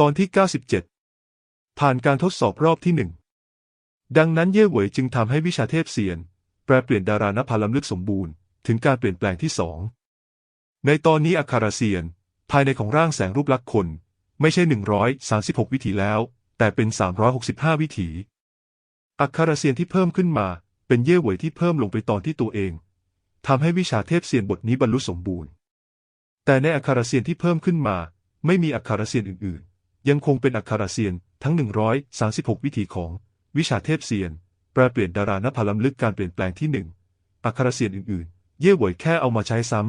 ตอนที่ 97 ผ่านการทดสอบรอบที่หนึ่งดังนั้นเย่เหวยจึงทำให้วิชาเทพเซียน แปลเปลี่ยนดารานภาลำลึกสมบูรณ์ ถึงการเปลี่ยนแปลงที่สองในตอนนี้อาคาราเซียน ภายในของร่างแสงรูปลักษณ์คน ไม่ใช่ 136 วิถีแล้ว แต่เป็น 365 วิถีอัคคาราเซียนที่เพิ่มขึ้นมา เป็นเย่เหวยที่เพิ่มลงไปตอนที่ตัวเองทำให้วิชาเทพเซียนบทนี้บรรลุสมบูรณ์ แต่ในอัคคาราเซียนที่เพิ่มขึ้นมา ไม่มีอัคคาราเซียนอื่น ยังคงเป็นอัคคาราเซียนทั้ง 136 วิถีของ วิชาเทพเซียน แปลเปลี่ยนดารานภาล้ำลึกการเปลี่ยนแปลงที่หนึ่งอัคคาราเซียนอื่นๆ เย่เหวยแค่เอามาใช้ซ้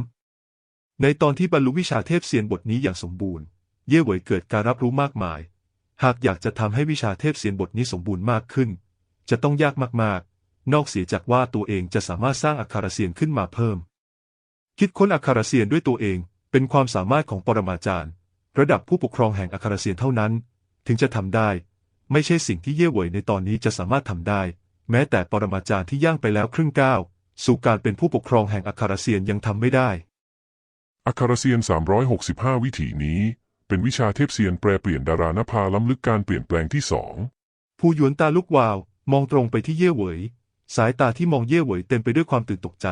ำ ในตอนที่บรรลุวิชาเทพเซียนบทนี้อย่างสมบูรณ์ เย่เหวยเกิดการรับรู้มากมาย หากอยากจะทำให้วิชาเทพเซียนบทนี้สมบูรณ์มากขึ้น จะต้องยากมากๆ นอกเสียจากว่าตัวเองจะสามารถสร้างอัคคาราเซียนขึ้นมาเพิ่ม คิดค้นอัคคาราเซียนด้วยตัวเองเป็นความสามารถของปรมาจารย์ ระดับผู้ปกครองแห่งอัคคาราเซียนเท่านั้น ถึงจะทำได้ ไม่ใช่สิ่งที่เย่เหวยในตอนนี้จะสามารถทำได้ แม้แต่ปรมาจารย์ที่ย่างไปแล้วครึ่งก้าวสู่การเป็นผู้ปกครองแห่งอัคคาราเซียนยังทำไม่ได้อัคคาราเซียน 365 วิถีนี้ เป็นวิชาเทพเซียนแปลเปลี่ยนดารานภาล้ำลึกการเปลี่ยนแปลงที่สองผู้หยวนตาลุกวาว มองตรงไปที่เย่เหวย สายตาที่มองเย่เหวยเต็มไปด้วยความตื่นตกใจ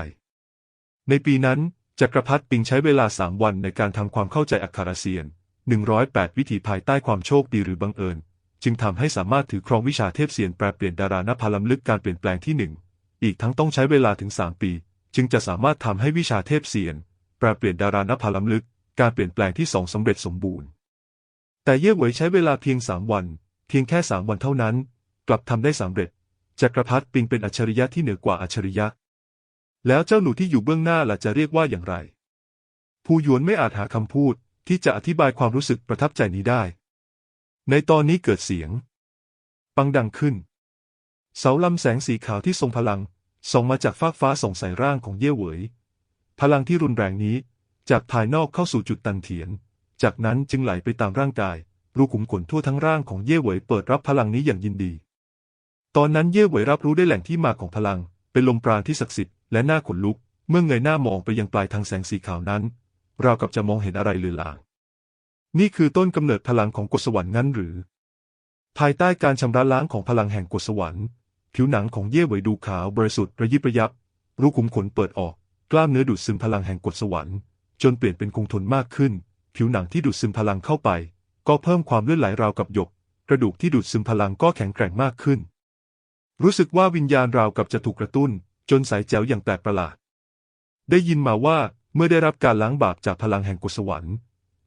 ในปีนั้นจักรพรรดิปิงใช้เวลาสามวันในการทำความเข้าใจอัคคาราเซียน 108 วิถีภายใต้ความโชคดีหรือบังเอิญ จึงทำให้สามารถถือครองวิชาเทพเซียนแปลเปลี่ยนดารานภาลำลึกการเปลี่ยนแปลงที่หนึ่งอีกทั้งต้องใช้เวลาถึง 3 ปี จึงจะสามารถทำให้วิชาเทพเซียน แปลเปลี่ยนดารานภาลำลึก การเปลี่ยนแปลงที่สองสำเร็จสมบูรณ์ แต่เย่เหวยใช้เวลาเพียงสามวัน เพียงแค่สามวันเท่านั้น กลับทำได้สำเร็จจักรพรรดิปิงเป็นอัจฉริยะที่เหนือกว่าอัจฉริยะ แล้วเจ้าหนูที่อยู่เบื้องหน้าล่ะจะเรียกว่าอย่างไร ผู้ยวนไม่อาจหาคำพูด ที่จะอธิบายความรู้สึกประทับใจนี้ได้ ในตอนนี้เกิดเสียง ปังดังขึ้น เสาลำแสงสีขาวที่ทรงพลังส่องมาจากฟากฟ้าส่องใส่ร่างของเย่เหวย พลังที่รุนแรงนี้ จากภายนอกเข้าสู่จุดตันเถียน จากนั้นจึงไหลไปตามร่างกาย รูขุมขนทั่วทั้งร่างของเย่เหวยเปิดรับพลังนี้อย่างยินดี ตอนนั้นเย่เหวยรับรู้ได้แหล่งที่มาของพลัง เป็นลมปราณที่ศักดิ์สิทธิ์และน่าขนลุก เมื่อเงยหน้ามองไปยังปลายทางแสงสีขาวนั้น ราวกับจะมองเห็นอะไรลือลางนี่คือต้นกำเนิดพลังของกฎสวรรค์งั้นหรือ ภายใต้การชำระล้างของพลังแห่งกฎสวรรค์ผิวหนังของเย่เหวยดูขาวบริสุทธิ์ระยิบระยับ รูขุมขนเปิดออก กล้ามเนื้อดูดซึมพลังแห่งกฎสวรรค์จนเปลี่ยนเป็นคงทนมากขึ้น ผิวหนังที่ดูดซึมพลังเข้าไป ก็เพิ่มความเลื่อนไหลราวกับหยก กระดูกที่ดูดซึมพลังก็แข็งแกร่งมากขึ้น รู้สึกว่าวิญญาณราวกับจะถูกกระตุ้น จนใสแจ๋วอย่างแปลกประหลาด ได้ยินมาว่า เมื่อได้รับการล้างบาปจากพลังแห่งกฎสวรรค์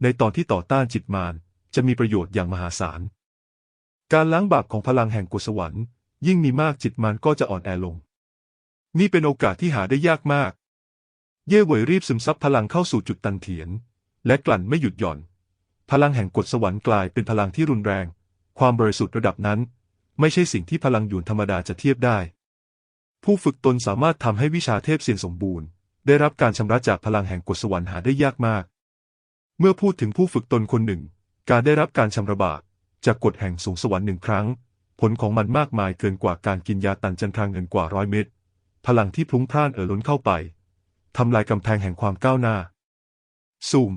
ในตอนที่ต่อต้านจิตมารจะมีประโยชน์อย่างมหาศาล การล้างบาปของพลังแห่งกฎสวรรค์ยิ่งมีมากจิตมารก็จะอ่อนแอลง นี่เป็นโอกาสที่หาได้ยากมาก เย่เหวยรีบซึมซับพลังเข้าสู่จุดตันเถียน และกลั่นไม่หยุดหย่อน พลังแห่งกฎสวรรค์กลายเป็นพลังที่รุนแรง ความบริสุทธิ์ระดับนั้น ไม่ใช่สิ่งที่พลังหยวนธรรมดาจะเทียบได้ ผู้ฝึกตนสามารถทำให้วิชาเทพเสียนสมบูรณ์ ได้รับการชำระจากพลังแห่งกฎสวรรค์หาได้ยากมาก เมื่อพูดถึงผู้ฝึกตนคนหนึ่ง การได้รับการชำระบาปจากกฎแห่งสูงสวรรค์หนึ่งครั้ง ผลของมันมากมายเกินกว่าการกินยาตันจันทราเงินกว่าร้อยเม็ดพลังที่พลุ้งพล่านเอ่อล้นเข้าไปทำลายกำแพงแห่งความก้าวหน้าซูม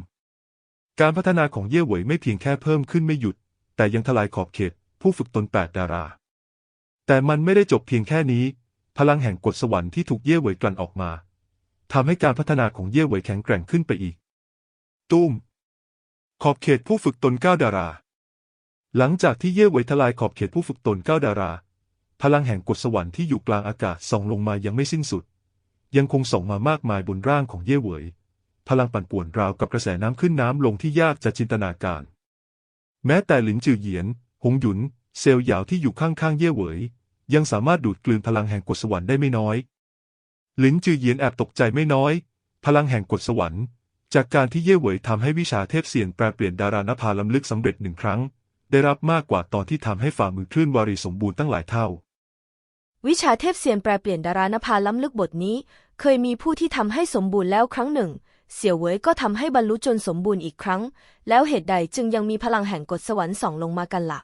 การพัฒนาของเย่เหวยไม่เพียงแค่เพิ่มขึ้นไม่หยุด แต่ยังทลายขอบเขต ผู้ฝึกตนแปดดารา แต่มันไม่ได้จบเพียงแค่นี้ พลังแห่งกฎสวรรค์ที่ถูกเย่เหวยกลั่นออกมา ทำให้การพัฒนาของเย่เหวยแข็งแกร่งขึ้นไปอีก ตุ้ม ขอบเขตผู้ฝึกตนก้าดารา หลังจากที่เย่เหวยทลายขอบเขตผู้ฝึกตนก้าดารา พลังแห่งกฎสวรรค์ที่อยู่กลางอากาศส่องลงมายังไม่สิ้นสุด ยังคงส่องมามากมายบนร่างของเย่เหวยพลังปั่นป่วนราวกับกระแสน้ำขึ้นน้ำลงที่ยากจะจินตนาการ แม้แต่หลินจือเหยียน หงหยุน เซลหยาวที่อยู่ข้างๆเย่เหวย ยังสามารถดูดกลืนพลังแห่งกฎสวรรค์ได้ไม่น้อย ลินจือเหยียนแอบตกใจไม่น้อย พลังแห่งกฎสวรรค์ จากการที่เย่เหวยทำให้วิชาเทพเซียนแปลเปลี่ยนดารานภาล้ำลึกสำเร็จหนึ่งครั้ง ได้รับมากกว่าตอนที่ทำให้ฝ่ามือคลื่นวารีสมบูรณ์ตั้งหลายเท่า วิชาเทพเซียนแปลเปลี่ยนดารานภาล้ำลึกบทนี้ เคยมีผู้ที่ทำให้สมบูรณ์แล้วครั้งหนึ่ง เสี่ยวเหวยก็ทำให้บรรลุจนสมบูรณ์อีกครั้ง แล้วเหตุใดจึงยังมีพลังแห่งกฎสวรรค์ส่องลงมากันละ่ะ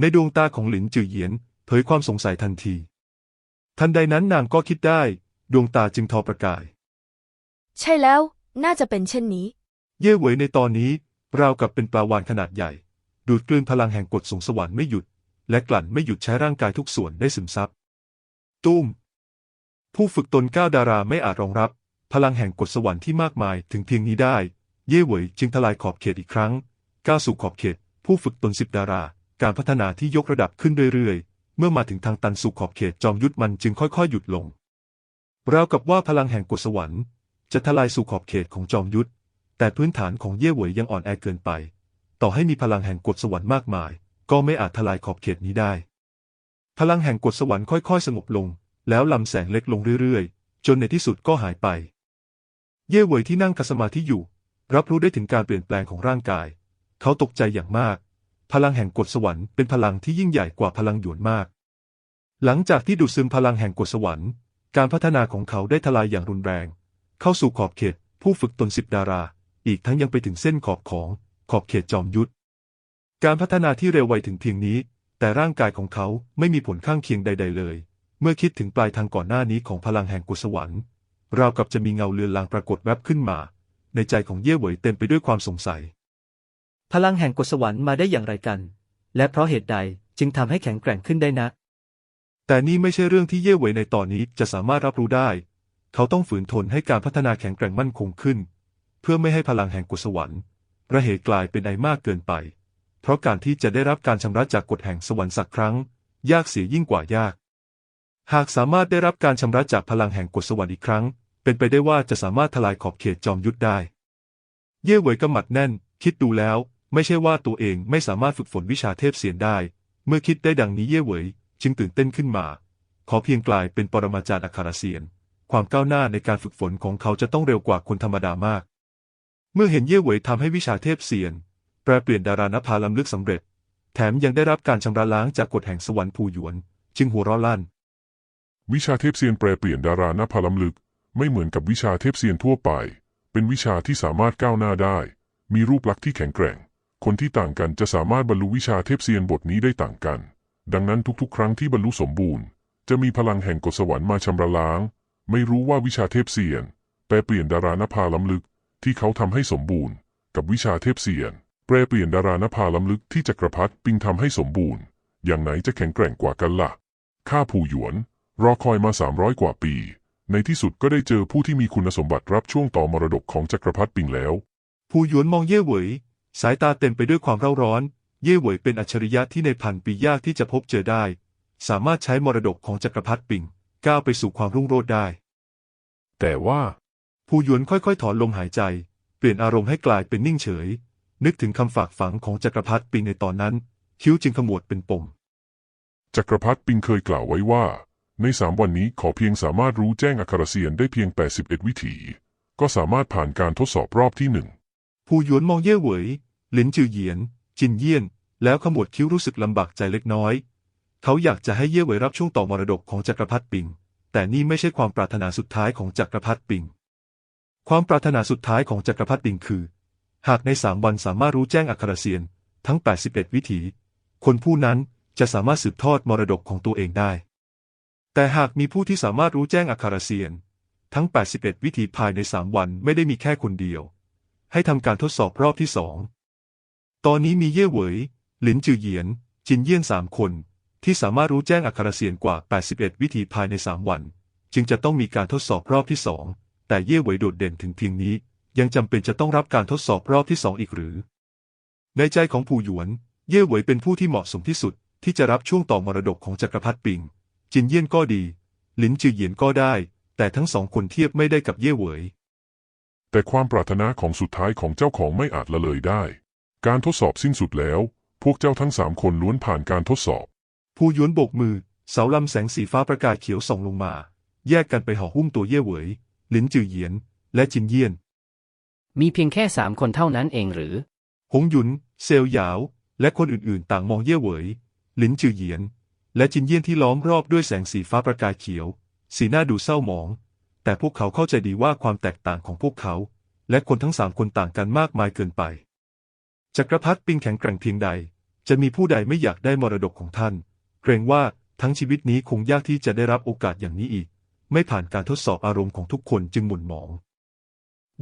ในดวงตาของหลินจือเหยียนเผยความสงสัยทันที ทันใดนั้นนางก็คิดได้ ดวงตาจึงทอประกาย ใช่แล้ว น่าจะเป็นเช่นนี้ เย่เหวยในตอนนี้ ราวกับเป็นปลาวาฬขนาดใหญ่ดดูดกลืนพลังแห่งกฎสงสวรรค์ไม่หยุด และกลั่นไม่หยุดใช้ร่างกายทุกส่วนได้ซึมซับตุ้ม ผู้ฝึกตนเก้าดาราไม่อาจรองรับ พลังแห่งกฎสวรรค์ที่มากมายถึงเพียงนี้ได้ เย่เหวยจึงทลายขอบเขตอีกครั้ง ก้าวสู่ขอบเขต ผู้ฝึกตนสิบดารา การพัฒนาที่ยกระดับขึ้นเรื่อยๆ เมื่อมาถึงทางตันสู่ขอบเขตจอมยุทธมันจึงค่อยๆหยุดลงราวกับว่าพลังแห่งกฎสวรรค์จะทลายสู่ขอบเขตของจอมยุทธแต่พื้นฐานของเย่หวยยังอ่อนแอเกินไป ต่อให้มีพลังแห่งกฎสวรรค์มากมาย ก็ไม่อาจทลายขอบเขตนี้ได้ พลังแห่งกฎสวรรค์ค่อยๆ สงบลง แล้วลำแสงเล็กลงเรื่อยๆ จนในที่สุดก็หายไป เย่หวยที่นั่งคัสมาธิอยู่ รับรู้ได้ถึงการเปลี่ยนแปลงของร่างกาย เขาตกใจอย่างมาก พลังแห่งกฎสวรรค์เป็นพลังที่ยิ่งใหญ่กว่าพลังหยวนมาก หลังจากที่ดูดซึมพลังแห่งกฎสวรรค์ การพัฒนาของเขาได้ทลายอย่างรุนแรง เข้าสู่ขอบเขต ผู้ฝึกตนสิบดารา อีกทั้งยังไปถึงเส้นขอบของขอบเขตจอมยุทธ การพัฒนาที่เร็วไวถึงเพียงนี้ แต่ร่างกายของเขาไม่มีผลข้างเคียงใด ๆ เลย เมื่อคิดถึงปลายทางก่อนหน้านี้ของพลังแห่งกุศวรรค์ราวกับจะมีเงาเลือนลางปรากฏแวบขึ้นมา ในใจของเย่เหวยเต็มไปด้วยความสงสัย พลังแห่งกฎสวรรค์มาได้อย่างไรกัน และเพราะเหตุใดจึงทำให้แข็งแกร่งขึ้นได้นัก แต่นี่ไม่ใช่เรื่องที่เย่เหวยในตอนนี้จะสามารถรับรู้ได้ เขาต้องฝืนทนให้การพัฒนาแข็งแกร่งมั่นคงขึ้น เพื่อไม่ให้พลังแห่งกุศวรรค์ระเหตุกลายเป็นไอมากเกินไป เพราะการที่จะได้รับการชำระจากกฎแห่งสวรรค์สักครั้ง ยากเสียยิ่งกว่ายาก หากสามารถได้รับการชำระจากพลังแห่งกฎสวรรค์อีกครั้ง เป็นไปได้ว่าจะสามารถทลายขอบเขตจอมยุทธได้ เย่เหวยกำหมัดแน่น คิดดูแล้ว ไม่ใช่ว่าตัวเองไม่สามารถฝึกฝนวิชาเทพเสียนได้ เมื่อคิดได้ดังนี้เย่เหวย จึงตื่นเต้นขึ้นมา ขอเพียงกลายเป็นปรมาจารย์อัคราเซียน ความก้าวหน้าในการฝึกฝนของเขาจะต้องเร็วกว่าคนธรรมดามาก เมื่อเห็นเย่เหวยทำให้วิชาเทพเซียน แปลเปลี่ยนดารานภาลำลึกสำเร็จ แถมยังได้รับการชำระล้างจากกฎแห่งสวรรค์ภูหยวน จึงหัวเราะลั่น วิชาเทพเซียนแปรเปลี่ยนดาราน้าพาล้ำลึก ไม่เหมือนกับวิชาเทพเซียนทั่วไป เป็นวิชาที่สามารถก้าวหน้าได้ มีรูปลักษณ์ที่แข็งแกร่ง คนที่ต่างกันจะสามารถบรรลุวิชาเทพเซียนบทนี้ได้ต่างกัน ดังนั้นทุกๆ ครั้งที่บรรลุสมบูรณ์ จะมีพลังแห่งกฎสวรรค์มาชำระล้าง ไม่รู้ว่าวิชาเทพเซียนแปรเปลี่ยนดารานภาล้ำลึกที่เขาทำให้สมบูรณ์ กับวิชาเทพเซียน แปรเปลี่ยนดารานภาล้ำลึกที่จักรพรรดิปิงทำให้สมบูรณ์ อย่างไหนจะแข็งแกร่งกว่ากันล่ะข้าผู่หยวน รอคอยมา300กว่าปี ในที่สุดก็ได้เจอผู้ที่มีคุณสมบัติรับช่วงต่อมรดกของจักรพรรดิปิงแล้วภูหยวนมองเย่เหวย สายตาเต็มไปด้วยความเร่าร้อน เย่เหวยเป็นอัจฉริยะที่ในพันปียากที่จะพบเจอได้ สามารถใช้มรดกของจักรพรรดิปิงก้าวไปสู่ความรุ่งโรจน์ได้ แต่ว่าภูหยวนค่อยๆ ถอนลมหายใจ เปลี่ยนอารมณ์ให้กลายเป็นนิ่งเฉย นึกถึงคำฝากฝังของจักรพรรดิปิงในตอนนั้น คิ้วจึงขมวดเป็นปม จักรพรรดิปิงเคยกล่าวไว้ว่า ในสามวันนี้ขอเพียงสามารถรู้แจ้งอัครเซียนได้เพียง 81 วิถี ก็สามารถผ่านการทดสอบรอบที่หนึ่ง ภูหยวนมองเย่เหวยหลินจือเหยียน จินเยี่ยน แล้วขมวดคิ้วรู้สึกลำบากใจเล็กน้อย เขาอยากจะให้เย่เหวยรับช่วงต่อมรดกของจักรพรรดิปิง แต่นี่ไม่ใช่ความปรารถนาสุดท้ายของจักรพรรดิปิง ความปรารถนาสุดท้ายของจักรพรรดิปิงคือ หากในสามวันสามารถรู้แจ้งอัครเซียน ทั้ง 81 วิถี คนผู้นั้นจะสามารถสืบทอดมรดกของตัวเองได้ แต่หากมีผู้ที่สามารถรู้แจ้งอัครเซียน ทั้ง 81 วิถีภายในสามวันไม่ได้มีแค่คนเดียว ให้ทำการทดสอบรอบที่สอง ตอนนี้มีเย่เหวยหลินจือเหยียน จินเยี่ยนสามคน ที่สามารถรู้แจ้งอัครเซียนกว่า 81 วิธีภายในสามวัน จึงจะต้องมีการทดสอบรอบที่สอง แต่เย่เหวยโดดเด่นถึงเพียงนี้ ยังจำเป็นจะต้องรับการทดสอบรอบที่สองอีกหรือ ในใจของผู่หยวน เย่เหวยเป็นผู้ที่เหมาะสมที่สุด ที่จะรับช่วงต่อมรดกของจักรพรรดิปิง จินเยี่ยนก็ดี หลินจือเหยียนก็ได้ แต่ทั้งสองคนเทียบไม่ได้กับเย่เหวย แต่ความปรารถนาของสุดท้ายของเจ้าของไม่อาจละเลยได้ การทดสอบสิ้นสุดแล้ว พวกเจ้าทั้งสามคนล้วนผ่านการทดสอบ ผู้หยวนโบกมือ เสาลำแสงสีฟ้าประกายเขียวส่องลงมา แยกกันไปห่อหุ้มตัวเย่เหวยหลินจือเหยียน และจินเยี่ยน มีเพียงแค่สามคนเท่านั้นเองหรือ หงหยุน เซลหยาว และคนอื่นๆ ต่างมองเย่เหวยหลินจือเหยียน และจินเยี่ยนที่ล้อมรอบด้วยแสงสีฟ้าประกายเขียว สีหน้าดูเศร้าหมอง แต่พวกเขาเข้าใจดีว่าความแตกต่างของพวกเขา และคนทั้งสามคนต่างกันมากมายเกินไป จักรพรรดิปิงแข็งแกร่งเพียงใด จะมีผู้ใดไม่อยากได้มรดกของท่าน เกรงว่าทั้งชีวิตนี้คงยากที่จะได้รับโอกาสอย่างนี้อีก ไม่ผ่านการทดสอบอารมณ์ของทุกคนจึงหมุนหมอง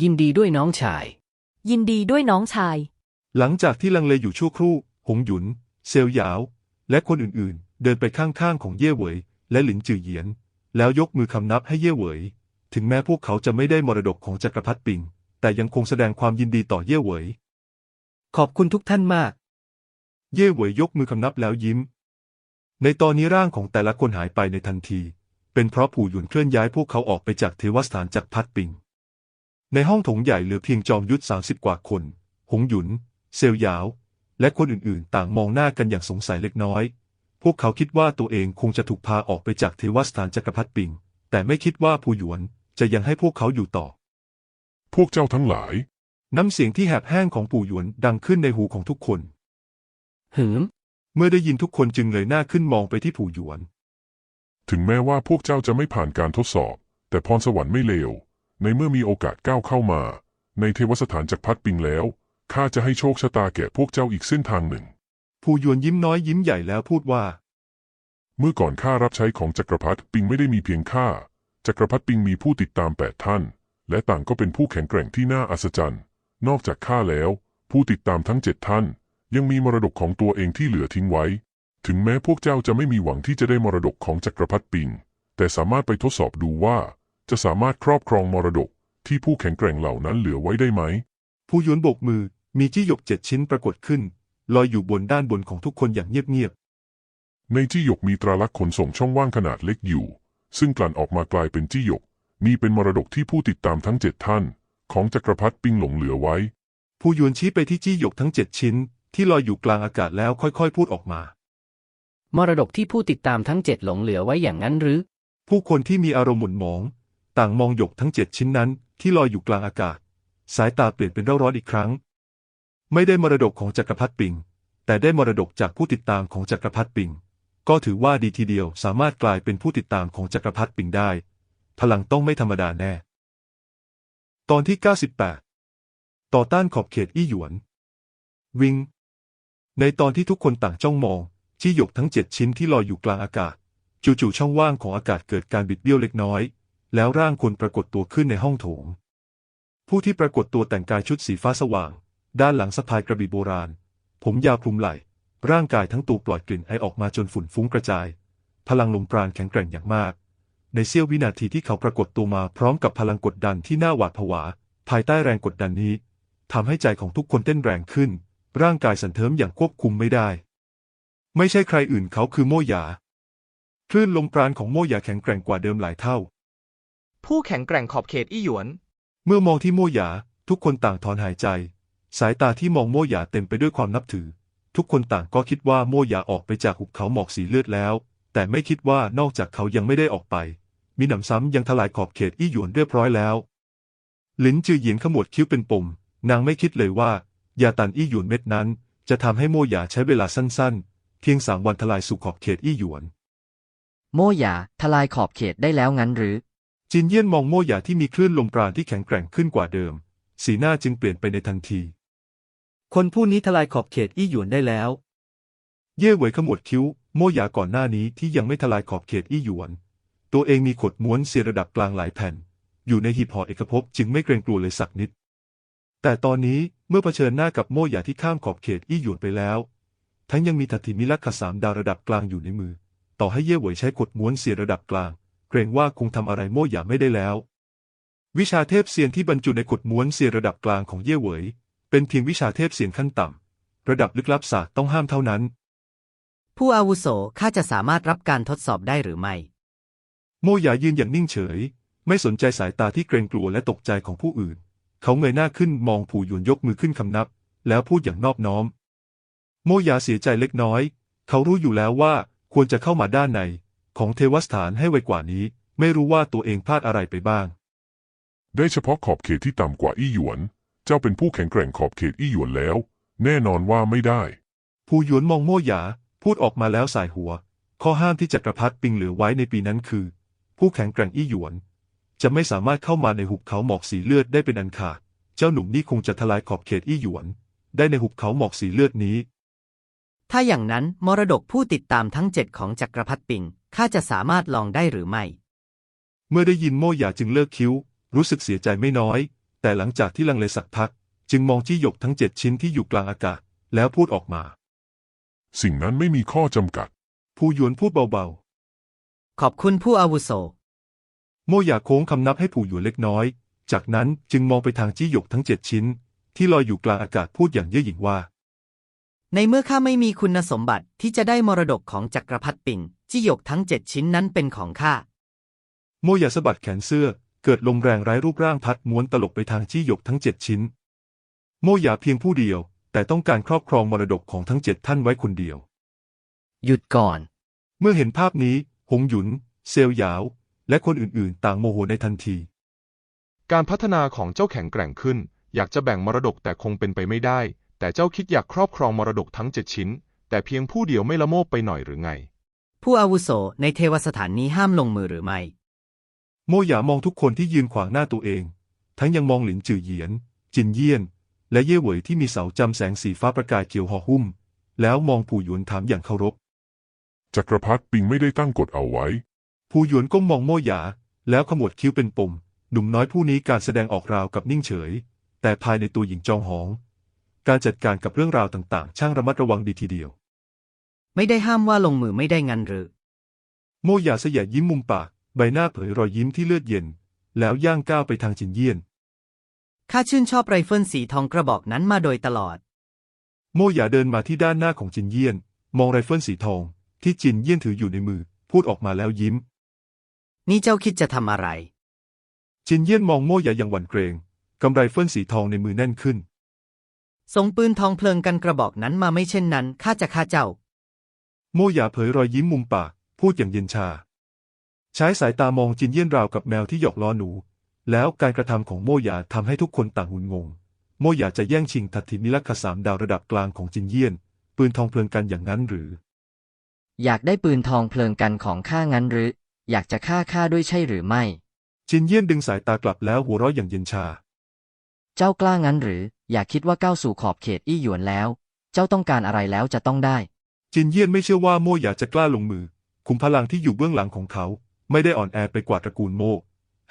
ยินดีด้วยน้องชาย ยินดีด้วยน้องชาย หลังจากที่ลังเลอยู่ชั่วครู่หหงหยุน เซลหยาว และคนอื่นๆ เดินไปข้างๆของเย่เหวย และหลินจือเหยียน แล้วยกมือคำนับให้เย่เหวย ถึงแม้พวกเขาจะไม่ได้มรดกของจักรพรรดิปิง แต่ยังคงแสดงความยินดีต่อเย่เหวยขอบคุณทุกท่านมาก เย่เหวยยกมือคำนับแล้วยิ้ม ในตอนนี้ร่างของแต่ละคนหายไปในทันที เป็นเพราะผู่หยุนเคลื่อนย้ายพวกเขาออกไปจากเทวสถานจักรพรรดิปิง ในห้องโถงใหญ่เหลือเพียงจอมยุทธสามสิบกว่าคน หงหยุน เซลหยาว และคนอื่นๆ ต่างมองหน้ากันอย่างสงสัยเล็กน้อย พวกเขาคิดว่าตัวเองคงจะถูกพาออกไปจากเทวสถานจักรพรรดิปิง แต่ไม่คิดว่าผู่หยวน จะยังให้พวกเขาอยู่ต่อ พวกเจ้าทั้งหลาย น้ำเสียงที่แหบแห้งของปู่หยวนดังขึ้นในหูของทุกคน หืม เมื่อได้ยินทุกคนจึงเงยหน้าขึ้นมองไปที่ผู่หยวน ถึงแม้ว่าพวกเจ้าจะไม่ผ่านการทดสอบ แต่พรสวรรค์ไม่เลว ในเมื่อมีโอกาสก้าวเข้ามา ในเทวสถานจักรพรรดิปิงแล้วข้าจะให้โชคชะตาแก่พวกเจ้าอีกเส้นทางหนึ่ง ผู่หยวนยิ้มน้อยยิ้มใหญ่แล้วพูดว่า เมื่อก่อนข้ารับใช้ของจักรพรรดิปิงไม่ได้มีเพียงข้า จักรพรรดิปิงมีผู้ติดตามแปดท่าน และต่างก็เป็นผู้แข็งแกร่งที่น่าอัศจรรย์ นอกจากข้าแล้ว ผู้ติดตามทั้งเจ็ดท่าน ยังมีมรดกของตัวเองที่เหลือทิ้งไว้ ถึงแม้พวกเจ้าจะไม่มีหวังที่จะได้มรดกของจักรพรรดิปิง แต่สามารถไปทดสอบดูว่า จะสามารถครอบครองมรดกที่ผู้แข็งแกร่งเหล่านั้นเหลือไว้ได้ไหม ผู้หยวนโบกมือมีจี้หยกเจ็ดชิ้นปรากฏขึ้น ลอยอยู่บนด้านบนของทุกคนอย่างเงียบในจี้หยกมีตราลักษณ์ขนส่งช่องว่างขนาดเล็กอยู่ ซึ่งกลั่นออกมากลายเป็นจี้หยกมีเป็นมรดกที่ผู้ติดตามทั้งเจ็ดท่าน ของจักรพรรดิปิงหลงเหลือไว้ๆผู้หยวนชี้ไปที่จี้หยกทั้งเจ็ดชิ้น ที่ลอยอยู่กลางอากาศแล้วค่อยๆ พูดออกมา มรดกที่ผู้ติดตามทั้งเจ็ดหลงเหลือไว้อย่างนั้นหรือ ผู้คนที่มีอารมณ์หม่นหมอง ต่างมองหยกทั้งเจ็ดชิ้นนั้นที่ลอยอยู่กลางอากาศ สายตาเปลี่ยนเป็นเร่าร้อนอีกครั้ง ไม่ได้มรดกของจักรพรรดิปิง แต่ได้มรดกจากผู้ติดตามของจักรพรรดิปิง ก็ถือว่าดีทีเดียวสามารถกลายเป็นผู้ติดตามของจักรพรรดิปิงได้ พลังต้องไม่ธรรมดาแน่ ตอนที่ 98 ต่อต้านขอบเขตอี้หยวน วิง ในตอนที่ทุกคนต่างจ้องมองจี้หยกทั้งเจ็ดชิ้นที่ลอยอยู่กลางอากาศ จู่ๆช่องว่างของอากาศเกิดการบิดเบี้ยวเล็กน้อย แล้วร่างคนปรากฏตัวขึ้นในห้องโถง ผู้ที่ปรากฏตัวแต่งกายชุดสีฟ้าสว่าง ด้านหลังสะพายกระบี่โบราณ ผมยาวคลุมไหล่ ร่างกายทั้งตัวปล่อยกลิ่นไอออกมาจนฝุ่นฟุ้งกระจาย พลังลมปราณแข็งแกร่งอย่างมาก ในเสี้ยววินาทีที่เขาปรากฏตัวมาพร้อมกับพลังกดดันที่น่าหวาดผวา ภายใต้แรงกดดันนี้ทำให้ใจของทุกคนเต้นแรงขึ้น ร่างกายสั่นเทิมอย่างควบคุมไม่ได้ ไม่ใช่ใครอื่นเขาคือโมหยาคลื่นลมปราณของโมหยาแข็งแกร่งกว่าเดิมหลายเท่า ผู้แข็งแกร่งขอบเขตอี้หยวน เมื่อมองที่โมหยาทุกคนต่างถอนหายใจ สายตาที่มองโมหยาเต็มไปด้วยความนับถือ ทุกคนต่างก็คิดว่าโมหยาออกไปจากหุบเขาหมอกสีเลือดแล้ว แต่ไม่คิดว่านอกจากเขายังไม่ได้ออกไป มีหนำซ้ำยังทลายขอบเขตอี้หยวนเรียบร้อยแล้ว ลินจือเหยียนขมวดคิ้วเป็นปม นางไม่คิดเลยว่ายาตันอี้หยวนเม็ดนั้น จะทำให้โมหยาใช้เวลาสั้นๆ เพียงสามวันทลายสู่ขอบเขตอี้หยวน โมหยาทลายขอบเขตได้แล้วงั้นหรือ จินเยี่ยนมองโมหยาที่มีคลื่นลมปราณที่แข็งแกร่งขึ้นกว่าเดิม สีหน้าจึงเปลี่ยนไปในทันที คนผู้นี้ทลายขอบเขตอี้หยวนได้แล้ว เย่เหวยขมวดคิ้ว โมหยาก่อนหน้านี้ที่ยังไม่ทลายขอบเขตอี้หยวน ตัวเองมีขดม้วนเสียระดับกลางหลายแผ่น อยู่ในหีบห่อเอกภพจึงไม่เกรงกลัวเลยสักนิด แต่ตอนนี้เมื่อเผชิญหน้ากับโมหยาที่ข้ามขอบเขตอี้หยวนไปแล้ว ทั้งยังมีทัตถิมิลักขสามดาวระดับกลางอยู่ในมือ ต่อให้เย่เหวยใช้ขดม้วนเสียระดับกลาง เกรงว่าคงทำอะไรโมหยาไม่ได้แล้ว วิชาเทพเซียนที่บรรจุในขดม้วนเสียระดับกลางของเย่เหวย เป็นเพียงวิชาเทพเซียนขั้นต่ำ ระดับลึกลับศาสตร์ต้องห้ามเท่านั้น ผู้อาวุโสข้าจะสามารถรับการทดสอบได้หรือไม่ โมหยายืนอย่างนิ่งเฉย ไม่สนใจสายตาที่เกรงกลัวและตกใจของผู้อื่น เขาเงยหน้าขึ้นมองผู่หยวนยกมือขึ้นคำนับ แล้วพูดอย่างนอบน้อม โมหยาเสียใจเล็กน้อย เขารู้อยู่แล้วว่าควรจะเข้ามาด้านใน ของเทวสถานให้ไวกว่านี้ ไม่รู้ว่าตัวเองพลาดอะไรไปบ้าง ได้เฉพาะขอบเขตที่ต่ำกว่าอี้หยวน เจ้าเป็นผู้แข็งแกร่งขอบเขตอี้หยวนแล้ว แน่นอนว่าไม่ได้ ผู้หยวนมองโมหยา พูดออกมาแล้วสายหัว ข้อห้ามที่จักรพรรดิปิงเหลือไว้ในปีนั้นคือ ผู้แข็งแกร่งอี้หยวน จะไม่สามารถเข้ามาในหุบเขาหมอกสีเลือดได้เป็นอันขาด เจ้าหนุ่มนี่คงจะทลายขอบเขตอี้หยวน ได้ในหุบเขาหมอกสีเลือดนี้ ถ้าอย่างนั้นมรดกผู้ติดตามทั้งเจ็ดของจักรพรรดิปิงข้าจะสามารถลองได้หรือไม่ เมื่อได้ยินโมหยาจึงเลิกคิ้ว รู้สึกเสียใจไม่น้อย แต่หลังจากที่ลังเลสักพัก จึงมองจี้หยกทั้งเจ็ดชิ้นที่อยู่กลางอากาศ แล้วพูดออกมา สิ่งนั้นไม่มีข้อจำกัด ผู้หยวนพูดเบาขอบคุณผู้อาวุโส ๆ โมหยาโค้งคำนับให้ผู้หยวนเล็กน้อย จากนั้นจึงมองไปทางจี้หยกทั้งเจ็ดชิ้น ที่ลอยอยู่กลางอากาศพูดอย่างเย่อหยิ่งว่า ในเมื่อข้าไม่มีคุณสมบัติที่จะได้มรดกของจักรพรรดิปิ่งจี้หยกทั้งเจ็ดชิ้นนั้นเป็นของข้า โมหยาสะบัดแขนเสื้อ เกิดลมแรงไร้รูปร่างพัดม้วนตลบไปทางจี้หยกทั้งเจ็ดชิ้น โมหยาเพียงผู้เดียว แต่ต้องการครอบครองมรดกของทั้งเจ็ดท่านไว้คนเดียว หยุดก่อน เมื่อเห็นภาพนี้ หงหยุน เซลหยาว และคนอื่นๆ ต่างโมโหในทันที การพัฒนาของเจ้าแข็งแกร่งขึ้น อยากจะแบ่งมรดกแต่คงเป็นไปไม่ได้ แต่เจ้าคิดอยากครอบครองมรดกทั้งเจ็ดชิ้น แต่เพียงผู้เดียวไม่ละโมบไปหน่อยหรือไง ผู้อาวุโสในเทวสถานนี้ห้ามลงมือหรือไม่ โมหยามองทุกคนที่ยืนขวางหน้าตัวเอง ทั้งยังมองหลินจือเหยียน จินเยี่ยน และเย่เหวยที่มีเสาจำแสงสีฟ้าประกายเขียวห่อหุ้ม แล้วมองผู่หยวนถามอย่างเคารพ จักรพรรดิปิงไม่ได้ตั้งกฎเอาไว้ ผู่หยวนก้มมองโมหยา แล้วขมวดคิ้วเป็นปม หนุ่มน้อยผู้นี้การแสดงออกราวกับนิ่งเฉย แต่ภายในตัวหญิงจองหอง การจัดการกับเรื่องราวต่างๆ ช่างระมัดระวังดีทีเดียว ไม่ได้ห้ามว่าลงมือไม่ได้งันหรือ โมหยาเสยะยิ้มมุมปาก ใบหน้าเผยรอยยิ้มที่เลือดเย็น แล้วย่างก้าวไปทางจินเยี่ยน ข้าชื่นชอบไรเฟิลสีทองกระบอกนั้นมาโดยตลอด โมหยาเดินมาที่ด้านหน้าของจินเยี่ยน มองไรเฟิลสีทอง ที่จินเยี่ยนถืออยู่ในมือ พูดออกมาแล้วยิ้ม นี่เจ้าคิดจะทำอะไร จินเยี่ยนมองโมหยาอย่างหวั่นเกรงกำไรเฟิลสีทองในมือแน่นขึ้น ส่งปืนทองเพลิงกันกระบอกนั้นมาไม่เช่นนั้นข้าจะฆ่าเจ้า โมหยาเผยรอยยิ้มมุมปาก พูดอย่างเย็นชา ใช้สายตามองจินเยี่ยนราวกับแมวที่หยอกล้อหนู แล้วการกระทำของโมหยาทำให้ทุกคนต่างหุนงง โมหยาจะแย่งชิงทัตถินิลักขสามดาวระดับกลางของจินเยี่ยน ปืนทองเพลิงกันอย่างนั้นหรือ อยากได้ปืนทองเพลิงกันของข้างั้นหรือ อยากจะฆ่าข้าด้วยใช่หรือไม่ จินเยี่ยนดึงสายตากลับแล้วหัวเราะอย่างเย็นชา เจ้ากล้างั้นหรือ อย่าคิดว่าก้าวสู่ขอบเขตอี้หยวนแล้ว เจ้าต้องการอะไรแล้วจะต้องได้ จินเยี่ยนไม่เชื่อว่าโมหยาจะกล้าลงมือ ขุมพลังที่อยู่เบื้องหลังของเขา ไม่ได้อ่อนแอไปกว่าตระกูลโม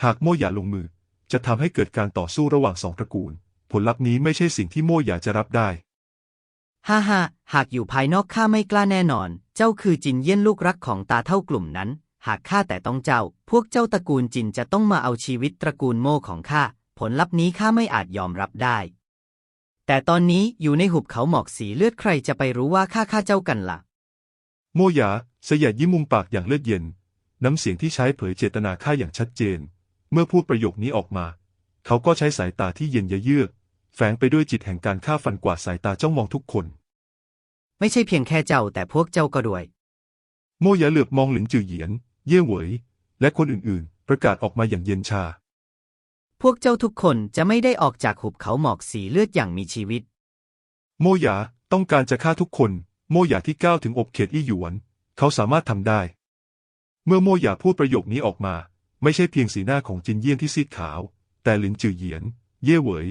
หากโมหยาลงมือ จะทำให้เกิดการต่อสู้ระหว่างสองตระกูล ผลลัพธ์นี้ไม่ใช่สิ่งที่โมหยาจะรับได้ ฮ่าฮ่าหากอยู่ภายนอกข้าไม่กล้าแน่นอน เจ้าคือจินเยี่ยนลูกรักของตาเท่ากลุ่มนั้น หากข้าแต่ต้องเจ้า พวกเจ้าตระกูลจินจะต้องมาเอาชีวิตตระกูลโม่ของข้า ผลลัพธ์นี้ข้าไม่อาจยอมรับได้ แต่ตอนนี้อยู่ในหุบเขาหมอกสีเลือดใครจะไปรู้ว่าข้าฆ่าเจ้ากันล่ะ โมหยาเสยะยิ้มมุมปากอย่างเลือดเย็น น้ำเสียงที่ใช้เผยเจตนาฆ่าอย่างชัดเจน เมื่อพูดประโยคนี้ออกมา เขาก็ใช้สายตาที่เย็นเยือก แฝงไปด้วยจิตแห่งการฆ่าฟันกวาดสายตาจ้องมองทุกคน ไม่ใช่เพียงแค่เจ้าแต่พวกเจ้าก็ด้วย โมหยาเหลือบมองหลินจือเหยียน เย่เหวยและคนอื่นๆ ประกาศออกมาอย่างเย็นชา พวกเจ้าทุกคนจะไม่ได้ออกจากหุบเขาหมอกสีเลือดอย่างมีชีวิต โมหยาต้องการจะฆ่าทุกคน โมหยาที่ก้าวถึงอบเขตอี้หยวน เขาสามารถทำได้ เมื่อโมหยาพูดประโยคนี้ออกมา ไม่ใช่เพียงสีหน้าของจินเยี่ยนที่ซีดขาว แต่หลินจือเหยียน เย่เหวย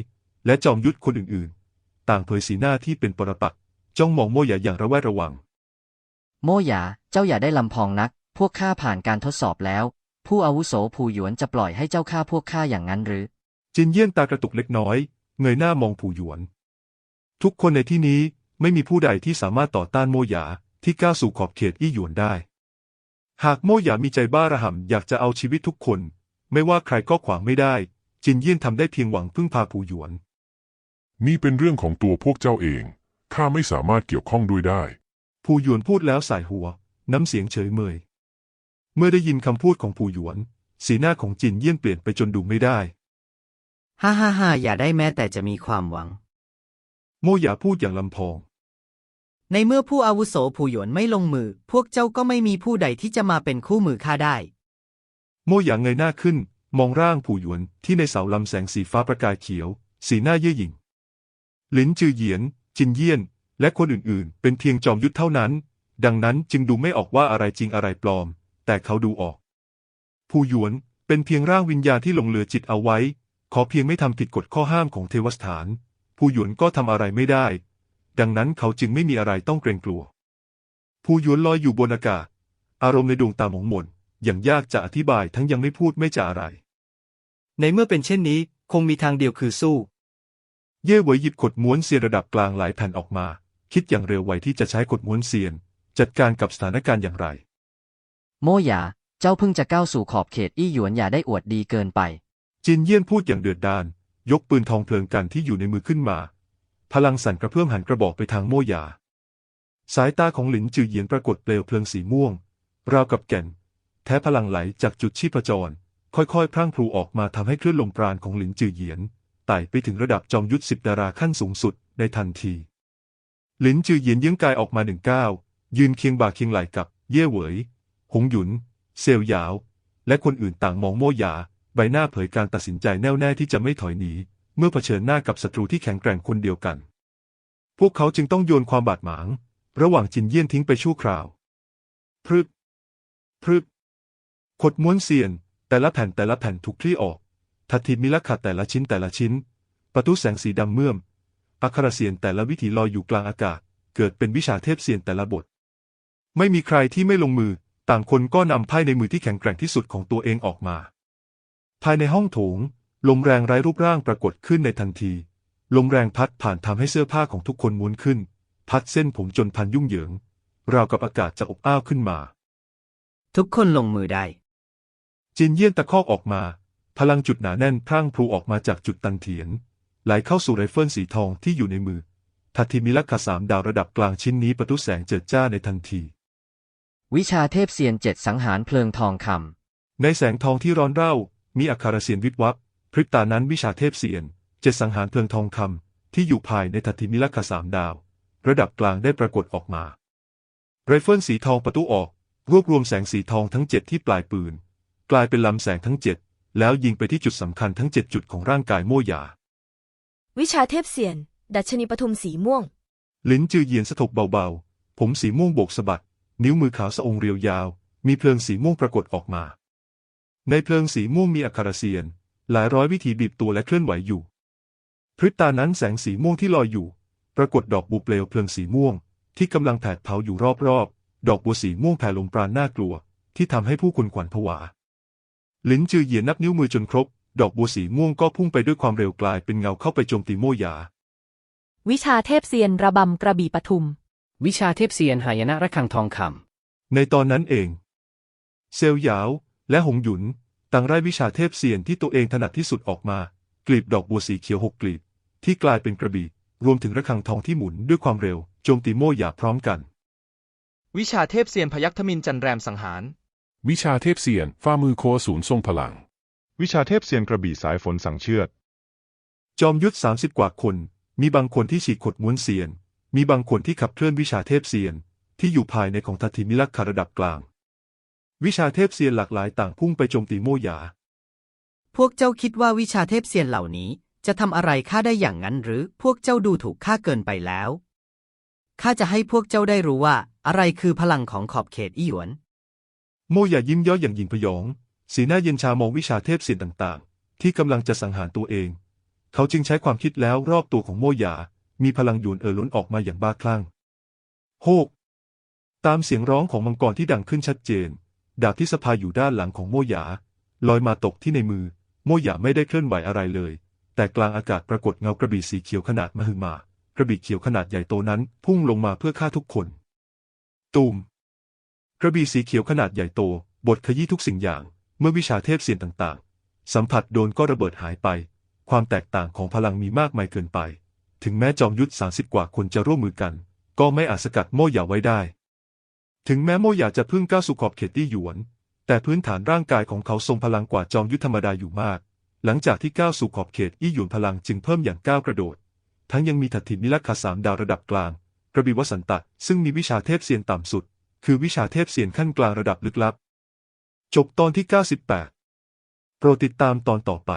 และจอมยุทธคนอื่นๆ ต่างเผยสีหน้าที่เป็นปรปักษ์จ้องมองโมหยาอย่างระแวดระวัง โมหยาเจ้าอย่าได้ลำพองนัก พวกข้าผ่านการทดสอบแล้ว ผู้อาวุโสผูหยวนจะปล่อยให้เจ้าฆ่าพวกข้าอย่างนั้นหรือ จินเยี่ยนตากระตุกเล็กน้อย เงยหน้ามองผู่หยวน ทุกคนในที่นี้ไม่มีผู้ใดที่สามารถต่อต้านโมหยาที่ก้าวสู่ขอบเขตอี้หยวนได้ หากโมหยามีใจบ้าระห่ำอยากจะเอาชีวิตทุกคน ไม่ว่าใครก็ขวางไม่ได้ จินเยี่ยนทำได้เพียงหวังพึ่งพาผู่หยวน นี่เป็นเรื่องของตัวพวกเจ้าเอง ข้าไม่สามารถเกี่ยวข้องด้วยได้ ผู่หยวนพูดแล้วสายหัว น้ำเสียงเฉยเมย เมื่อได้ยินคำพูดของผู่หยวน สีหน้าของจินเยี่ยนเปลี่ยนไปจนดูไม่ได้ ฮ่าฮ่าฮ่าอย่าได้แม้แต่จะมีความหวัง โมหยาพูดอย่างลำพอง ในเมื่อผู้อาวุโสผู้หยวนไม่ลงมือ พวกเจ้าก็ไม่มีผู้ใดที่จะมาเป็นคู่มือข้าได้ โมหยางเงยหน้าขึ้น มองร่างผู่หยวนที่ในเสาลำแสงสีฟ้าประกายเขียว สีหน้าเย่อหยิ่งหลินจือเหยียน จินเยี่ยน และคนอื่นๆ เป็นเพียงจอมยุทธเท่านั้น ดังนั้นจึงดูไม่ออกว่าอะไรจริงอะไรปลอม แต่เขาดูออก ผู่หยวนเป็นเพียงร่างวิญญาณที่หลงเหลือจิตเอาไว้ ขอเพียงไม่ทำผิดกฎข้อห้ามของเทวสถาน ผู่หยวนก็ทำอะไรไม่ได้ ดังนั้นเขาจึงไม่มีอะไรต้องเกรงกลัวผู้หยวนลอยอยู่บนอากาศ อารมณ์ในดวงตาหมองหม่นอย่างยากจะอธิบายทั้งยังไม่พูดไม่จาอะไร ในเมื่อเป็นเช่นนี้คงมีทางเดียวคือสู้ เย่เหวยหยิบขดม้วนเสียระดับกลางหลายแผ่นออกมาเขคิดอย่างเร็วไวที่จะใช้กฎม้วนเซียน จัดการกับสถานการณ์อย่างไร โมหยา เจ้าเพิ่งจะก้าวสู่ขอบเขตอี้หยวนอย่าได้อวดดีเกินไป จินเยี่ยนพูดอย่างเดือดดาลยกปืนทองเพลิงกันที่อยู่ในมือขึ้นมา พลังสั่นกระเพื่อมหันกระบอกไปทางโมหยา สายตาของหลินจือเหยียนปรากฏเปลวเพลิงสีม่วง ราวกับแก่น แท้พลังไหลจากจุดชีพจร ค่อยๆ พรั่งพรูออกมาทำให้คลื่นลมปราณของหลินจือเหยียนไต่ไปถึงระดับจอมยุทธสิบดาราขั้นสูงสุดในทันที หลินจือเหยียนยื้องกายออกมาหนึ่งก้าวยืนเคียงบ่าเคียงไหล่กับเย่เหวย หงหยุน เซลหยาว และคนอื่นต่างมองโมหยา ใบหน้าเผยการตัดสินใจแน่วแน่ที่จะไม่ถอยหนี เมื่อเผชิญหน้ากับศัตรูที่แข็งแกร่งคนเดียวกัน พวกเขาจึงต้องโยนความบาดหมาง ระหว่างจินเยี่ยนทิ้งไปชั่วคราว พรึบ พรึบ ขดม้วนเซียน แต่ละแผ่นแต่ละแผ่นถูกคลี่ออกทัดทีมิลขัดแต่ละชิ้นแต่ละชิ้น ประตูแสงสีดำเมื่อม อักขระเสียนแต่ละวิถีลอยอยู่กลางอากาศ เกิดเป็นวิชาเทพเสียนแต่ละบท ไม่มีใครที่ไม่ลงมือ ต่างคนก็นำไพ่ในมือที่แข็งแกร่งที่สุดของตัวเองออกมา ภายในห้องโถง ลมแรงไร้รูปร่างปรากฏขึ้นในทันที ลมแรงพัดผ่านทำให้เสื้อผ้าของทุกคนม้วนขึ้น พัดเส้นผมจนพันยุ่งเหยิง ราวกับอากาศจะอบอ้าวขึ้นมา ทุกคนลงมือได้ จินเยี่ยนตะคอกออกมา พลังจุดหนาแน่นพรั่งพรูออกมาจากจุดตันเถียน ไหลเข้าสู่ไรเฟิลสีทองที่อยู่ในมือทัตทิมิลักขสามดาวระดับกลางชิ้นนี้ประทุแสงเจิดจ้าในทันที วิชาเทพเซียนเจ็ดสังหารเพลิงทองคำในแสงทองที่ร้อนเร่า มีอัคราเสียนวิบวับ พริบตานั้นวิชาเทพเสียน เจ็ดสังหารเพลิงทองคำที่อยู่ภายในทัตทิมิลักขสามดาว ระดับกลางได้ปรากฏออกมา ไรเฟิลสีทองประตูออก รวบรวมแสงสีทองทั้งเจ็ดที่ปลายปืน กลายเป็นลำแสงทั้งเจ็ดแล้วยิงไปที่จุดสำคัญทั้งเจ็ดจุดของร่างกายโม่หยา วิชาเทพเสียน ดัชนีปทุมสีม่วง ลิ้นจือเยียนสะทกเบาๆ ผมสีม่วงโบกสะบัด นิ้วมือขาวสะองเรียวยาว มีเพลิงสีม่วงปรากฏออกมา ในเพลิงสีม่วงมีอัคราเซียน หลายร้อยวิธีบีบตัวและเคลื่อนไหวอยู่ พริบตานั้นแสงสีม่วงที่ลอยอยู่ ปรากฏดอกบัวเปลวเพลิงสีม่วง ที่กำลังแผดเผาอยู่รอบๆ ดอกบัวสีม่วงแผ่ลมปราณน่ากลัว ที่ทำให้ผู้คนขวัญผวา ลิ้นจือเหยียนนับนิ้วมือจนครบ ดอกบัวสีม่วงก็พุ่งไปด้วยความเร็วกลายเป็นเงาเข้าไปโจมตีโม่หยา วิชาเทพเซียนระบำกระบี่ปทุม วิชาเทพเซียนหายนะระฆังทองคำในตอนนั้นเอง เซลหยาวและหงหยุน ต่างไร้วิชาเทพเซียนที่ตัวเองถนัดที่สุดออกมา กลีบดอกบัวสีเขียวหกกลีบ ที่กลายเป็นกระบี่รวมถึงระฆังทองที่หมุนด้วยความเร็ว โจมตีโม่หยาพร้อมกัน วิชาเทพเซียนพยัคฆ์ทมินจันแรมสังหาร วิชาเทพเซียนฝ่ามือโคศูนย์ทรงพลัง วิชาเทพเซียนกระบี่สายฝนสั่งเชือด จอมยุทธสามสิบกว่าคน มีบางคนที่ฉีกขดม้วนเซียน มีบางคนที่ขับเคลื่อนวิชาเทพเซียน ที่อยู่ภายในของทัตถิมิลักขระดับกลาง วิชาเทพเซียนหลากหลายต่างพุ่งไปโจมตีโม่หยา พวกเจ้าคิดว่าวิชาเทพเซียนเหล่านี้ จะทำอะไรข้าได้อย่างนั้นหรือพวกเจ้าดูถูกข้าเกินไปแล้วข้าจะให้พวกเจ้าได้รู้ว่า อะไรคือพลังของขอบเขตอี้หยวน โม่หยายิ้มเย้อยอย่างหยิ่งพยอง สีหน้าเย็นชามองวิชาเทพเซียนต่างๆ ที่กำลังจะสังหารตัวเอง เขาจึงใช้ความคิดแล้วรอบตัวของโม่หยา มีพลังหยวนเอ่อล้นออกมาอย่างบ้าคลั่งโฮกตามเสียงร้องของมังกรที่ดังขึ้นชัดเจน ดาบที่สะพายอยู่ด้านหลังของโมหยา ลอยมาตกที่ในมือ โมหยาไม่ได้เคลื่อนไหวอะไรเลย แต่กลางอากาศปรากฏเงากระบี่สีเขียวขนาดมหึมา กระบี่เขียวขนาดใหญ่โตนั้น พุ่งลงมาเพื่อฆ่าทุกคน ตูม กระบี่สีเขียวขนาดใหญ่โต บทขยี้ทุกสิ่งอย่าง เมื่อวิชาเทพเสียนต่างๆ สัมผัสโดนก็ระเบิดหายไป ความแตกต่างของพลังมีมากมายเกินไป ถึงแม้จอมยุทธสาสิบกว่าคนจะร่วมมือกัน ก็ไม่อาจสกัดโมหยาไว้ได้ ถึงแม้โม่หยากจะพิ่งก้าวสู่ขอบเขตที่หยวน แต่พื้นฐานร่างกายของเขาทรงพลังกว่าจอมยุทธธรรมดาอยู่มาก หลังจากที่ก้าวสู่ขอบเขตอี้หยวนพลังจึงเพิ่มอย่างก้าวกระโดด ทั้งยังมีถัดถิมิลักขาสามดาวระดับกลางกระบี่วสันตะซึ่งมีวิชาเทพเซียนต่ำสุด คือวิชาเทพเซียนขั้นกลางระดับลึกลับ จบตอนที่ 98 โปรดติดตามตอนต่อไป